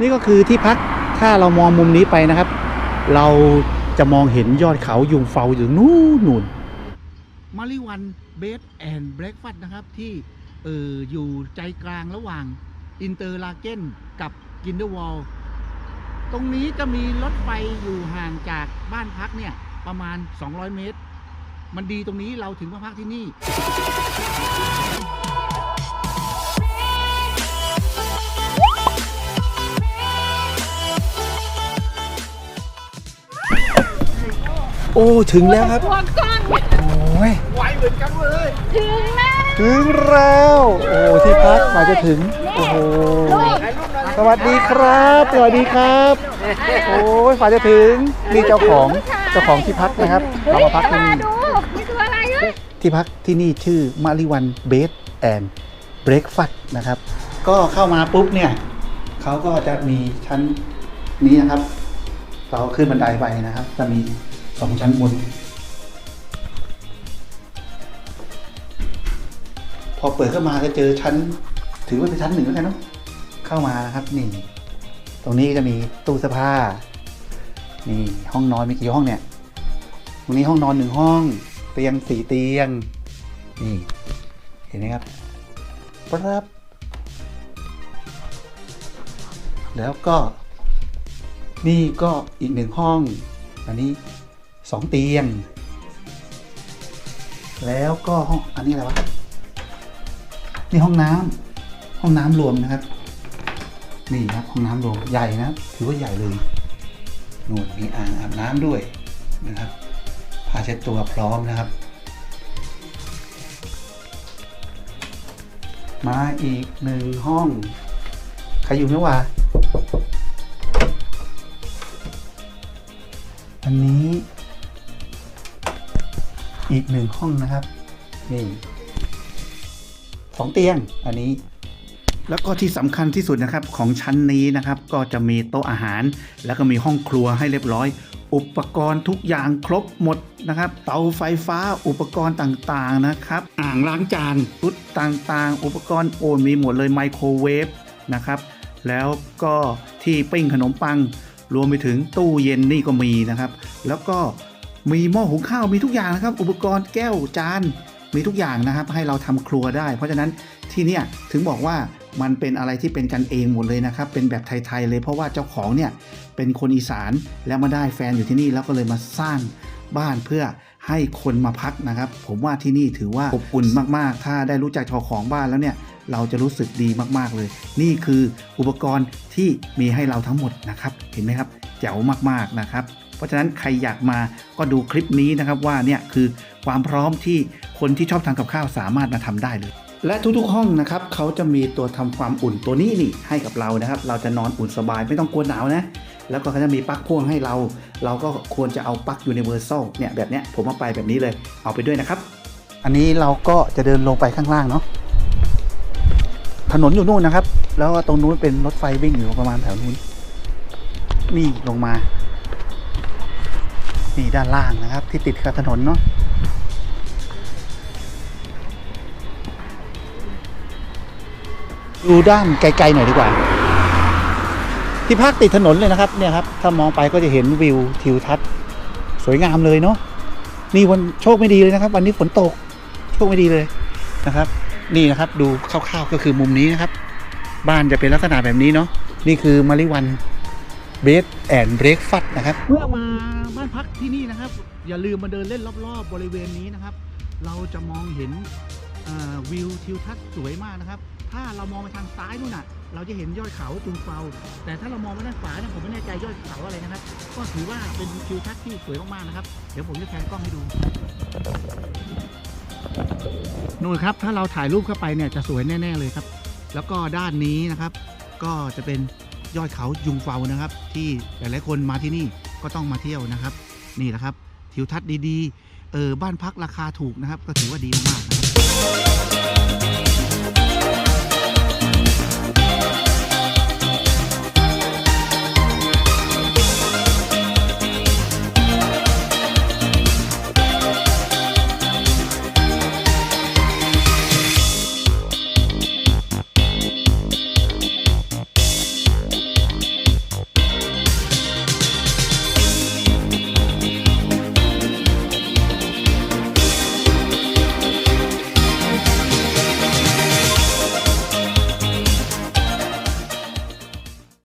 นี่ก็คือที่พักถ้าเรามองมุมนี้ไปนะครับ เราจะมองเห็นยอดเขายุงเฟาอยู่นู่นนู่นมาริวันเบสแอนด์เบรกฟัตนะครับ ที่เอออยู่ใจกลางระหว่างอินเตอร์ลาเกนกับกินเดอร์วอลตรงนี้จะมีรถไฟอยู่ห่างจากบ้านพักเนี่ย ประมาณ 200 เมตร มันดีตรงนี้เราถึงมาพักที่นี่ โอ้ถึงแล้วครับพวกกล้องโอ้ยถึงแล้วถึงแล้ว โอ้ที่พักกว่าจะถึงโอ้โหสวัสดีครับสวัสดีครับ โอ้ยฝ่าจะถึงนี่เจ้าของเจ้าของที่พักนะครับเรามาพักที่นี่ดูนี่ตัวอะไรเฮ้ยที่พักที่นี่ชื่อมาริวันเบสแอนด์เบรกฟัตนะครับ ก็เข้ามาปุ๊บเนี่ยเขาก็จะมีชั้นนี้นะครับ เราขึ้นบันไดไปนะครับ จะมี สองชั้นบน พอเปิดเข้ามาก็เจอชั้น ถือว่าเป็นชั้นหนึ่งแล้วกันเนาะเข้ามานะครับนี่ตรงนี้จะมีตู้เสื้อผ้านี่ห้องนอนมีกี่ห้องเนี่ยตรงนี้ห้องนอนหนึ่งห้องเตียงสี่เตียงนี่เห็นไหมครับปั๊บแล้วก็นี่ก็อีกหนึ่งห้อง อันนี้ สองเตียง แล้วก็ห้องอันนี้อะไรวะ นี่ห้องน้ำห้องน้ำรวมนะครับ นี่ครับห้องน้ำรวมใหญ่นะถือว่าใหญ่เลยนู่นมีอ่างอาบน้ำด้วยนะครับผ้าเช็ดตัวพร้อมนะครับ มาอีกหนึ่งห้อง ใครอยู่นะวะอันนี้ อีกหนึ่งห้องนะครับ นี่สองเตียงอันนี้ แล้วก็ที่สำคัญที่สุดนะครับของชั้นนี้นะครับ ก็จะมีโต๊ะอาหาร แล้วก็มีห้องครัวให้เรียบร้อย อุปกรณ์ทุกอย่างครบหมดนะครับ เตาไฟฟ้าอุปกรณ์ต่างๆนะครับ อ่างล้างจานชุดต่างๆ อุปกรณ์โอนมีหมดเลยไมโครเวฟนะครับ แล้วก็ที่ปิ้งขนมปัง รวมไปถึงตู้เย็นนี่ก็มีนะครับ แล้วก็ มีหม้อหุงข้าวมีทุกอย่างนะครับ อุปกรณ์แก้วจานมีทุกอย่างนะครับ ให้เราทำครัวได้ เพราะฉะนั้นที่เนี่ยถึงบอกว่ามันเป็นอะไรที่เป็นกันเองหมดเลยนะครับ เป็นแบบไทยๆเลยเพราะว่าเจ้าของเนี่ยเป็นคนอีสานแล้วมาได้แฟนอยู่ที่นี่แล้วก็เลยมาสร้างบ้านเพื่อให้คนมาพักนะครับ ผมว่าที่นี่ถือว่าอบอุ่นมากๆ ถ้าได้รู้จักเจ้าของบ้านแล้วเนี่ย เราจะรู้สึกดีมากๆเลย นี่คืออุปกรณ์ที่มีให้เราทั้งหมดนะครับ เห็นไหมครับแจ๋วมากๆนะครับ เพราะฉะนั้นใครอยากมาก็ดูคลิปนี้นะครับว่าเนี่ยคือความพร้อมที่คนที่ชอบทำกับข้าวสามารถมาทำได้เลย และทุกๆห้องนะครับเขาจะมีตัวทำความอุ่นตัวนี้นี่ให้กับเรานะครับ เราจะนอนอุ่นสบายไม่ต้องกลัวหนาวนะแล้วก็เขาจะมีปลั๊กพ่วงให้เรา เราก็ควรจะเอาปลั๊กยูนิเวอร์แซลเนี่ยแบบเนี้ยผมเอาไปแบบนี้เลยเอาไปด้วยนะครับ อันนี้เราก็จะเดินลงไปข้างล่างเนาะถนนอยู่นู่นนะครับ แล้วก็ตรงนู้นเป็นรถไฟวิ่งอยู่ประมาณแถวนู้นนี่ลงมา นี่ด้านล่างนะครับ ที่ติดกับถนนเนาะดูด้านไกลๆหน่อยดีกว่า ที่พักติดถนนเลยนะครับเนี่ยครับถ้ามองไปก็จะเห็นวิวทิวทัศน์สวยงามเลยเนาะนี่วันโชคไม่ดีเลยนะครับ วันนี้ฝนตกโชคไม่ดีเลยนะครับ นี่นะครับดูคร่าวๆก็คือมุมนี้นะครับ บ้านจะเป็นลักษณะแบบนี้เนาะนี่คือมาริวันเบสแอนด์เบรกฟัตนะครับเมื่อมาานพักที่นี่นะครับ อย่าลืมมาเดินเล่นรอบๆ บริเวณนี้นะครับ เราจะมองเห็นวิวทิวทัศน์สวยมากนะครับ ถ้าเรามองไปทางซ้ายนู่นน่ะ เราจะเห็นยอดเขาจุงเฟาแต่ถ้าเรามองไปด้านขวาเนี่ยผมไม่แน่ใจยอดเขาอะไรนะครับ ก็ถือว่าเป็นทิวทัศน์ที่สวยมากๆนะครับ เดี๋ยวผมจะแทนกล้องให้ดูนู่นครับ ถ้าเราถ่ายรูปเข้าไปเนี่ยจะสวยแน่ ๆเลยครับ แล้วก็ด้านนี้นะครับ ก็จะเป็นยอดเขายุงเฟานะครับ ที่หลายๆคนมาที่นี่ก็ต้องมาเที่ยวนะครับ นี่แหละครับ ทิวทัศน์ดีๆ เออบ้านพักราคาถูกนะครับ ก็ถือว่าดีมากนะครับ